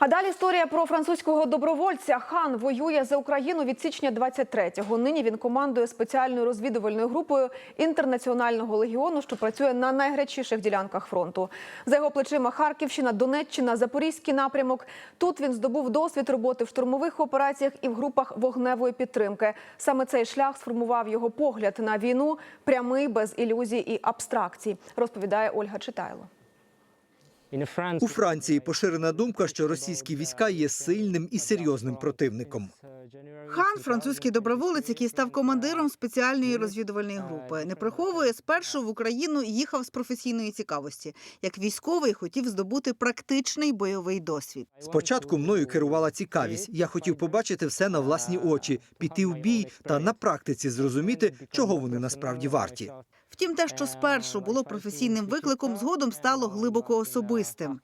А далі історія про французького добровольця. Хан воює за Україну від січня 23-го. Нині він командує спеціальною розвідувальною групою інтернаціонального легіону, що працює на найгарячіших ділянках фронту. За його плечима Харківщина, Донеччина, Запорізький напрямок. Тут він здобув досвід роботи в штурмових операціях і в групах вогневої підтримки. Саме цей шлях сформував його погляд на війну, прямий без ілюзій і абстракцій. Розповідає Ольга Читайло. У Франції поширена думка, що російські війська є сильним і серйозним противником. Хан, французький доброволець, який став командиром спеціальної розвідувальної групи, не приховує спершу в Україну їхав з професійної цікавості. Як військовий хотів здобути практичний бойовий досвід. Спочатку мною керувала цікавість. Я хотів побачити все на власні очі, піти в бій та на практиці зрозуміти, чого вони насправді варті. Втім, те, що спершу було професійним викликом, згодом стало глибоко особистим.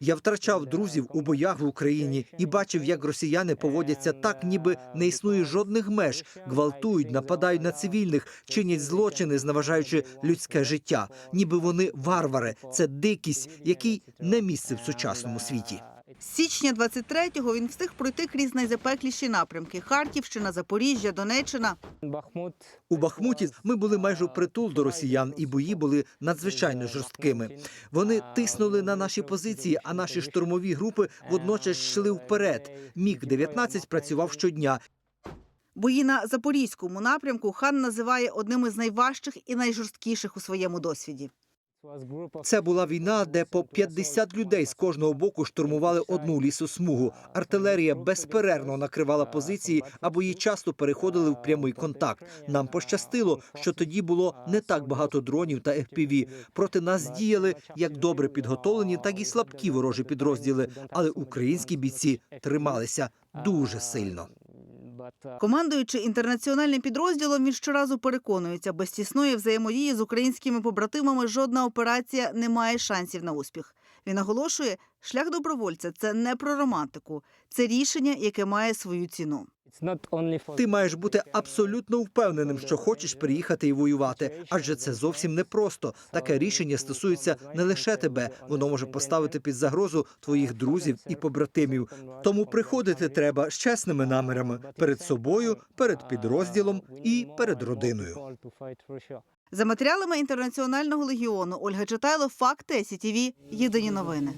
Я втрачав друзів у боях в Україні і бачив, як росіяни поводяться так, ніби не існує жодних меж, гвалтують, нападають на цивільних, чинять злочини, зневажаючи людське життя. Ніби вони варвари. Це дикість, який не місце в сучасному світі. З січня 23-го він встиг пройти крізь найзапекліші напрямки: Харківщина, Запоріжжя, Донеччина. У Бахмуті ми були майже впритул до росіян, і бої були надзвичайно жорсткими. Вони тиснули на наші позиції, а наші штурмові групи водночас йшли вперед. Міг 19 працював щодня. Бої на запорізькому напрямку хан називає одним із найважчих і найжорсткіших у своєму досвіді. Це була війна, де по 50 людей з кожного боку штурмували одну лісосмугу. Артилерія безперервно накривала позиції, а бої часто переходили в прямий контакт. Нам пощастило, що тоді було не так багато дронів та FPV. Проти нас діяли як добре підготовлені, так і слабкі ворожі підрозділи. Але українські бійці трималися дуже сильно. Командуючи інтернаціональним підрозділом, він щоразу переконується, без тісної взаємодії з українськими побратимами жодна операція не має шансів на успіх. Він наголошує, шлях добровольця це не про романтику, це рішення, яке має свою ціну. Ти маєш бути абсолютно впевненим, що хочеш приїхати і воювати, адже це зовсім непросто. Таке рішення стосується не лише тебе, воно може поставити під загрозу твоїх друзів і побратимів. Тому приходити треба з чесними намірами перед собою, перед підрозділом і перед родиною. За матеріалами інтернаціонального легіону Ольга Читайло, факти СІТІВІ, єдині новини.